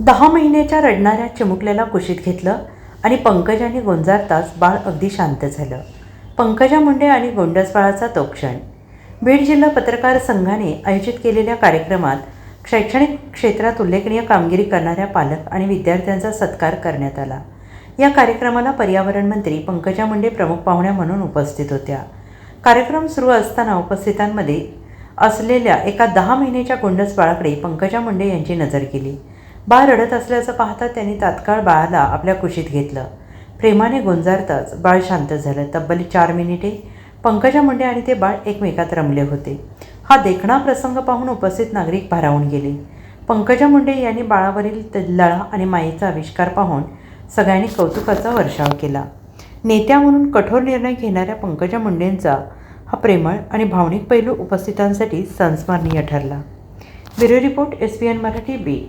दहा महिन्याच्या रडणाऱ्या चिमुकल्याला कुशीत घेतलं आणि पंकजाने गोंजारताच बाळ अगदी शांत झालं. पंकजा मुंडे आणि गोंडस बाळाचा तो क्षण. बीड जिल्हा पत्रकार संघाने आयोजित केलेल्या कार्यक्रमात शैक्षणिक क्षेत्रात उल्लेखनीय कामगिरी करणाऱ्या पालक आणि विद्यार्थ्यांचा सत्कार करण्यात आला. या कार्यक्रमाला पर्यावरण मंत्री पंकजा मुंडे प्रमुख पाहुण्या म्हणून उपस्थित होत्या. कार्यक्रम सुरू असताना उपस्थितांमध्ये असलेल्या एका दहा महिन्याच्या गोंडस बाळाकडे पंकजा मुंडे यांची नजर गेली. बाळ रडत असल्याचं पाहता त्यांनी तात्काळ बाळाला आपल्या कुशीत घेतलं. प्रेमाने गोंजारताच बाळ शांत झालं. तब्बल चार मिनिटे पंकजा मुंडे आणि ते बाळ एकमेकात रमले होते. हा देखणा प्रसंग पाहून उपस्थित नागरिक भारावून गेले. पंकजा मुंडे यांनी बाळावरील लळा आणि मायेचा आविष्कार पाहून सगळ्यांनी कौतुकाचा वर्षाव केला. नेत्या म्हणून कठोर निर्णय घेणाऱ्या पंकजा मुंडेंचा हा प्रेमळ आणि भावनिक पैलू उपस्थितांसाठी संस्मरणीय ठरला. Bureau report S P N Marathi B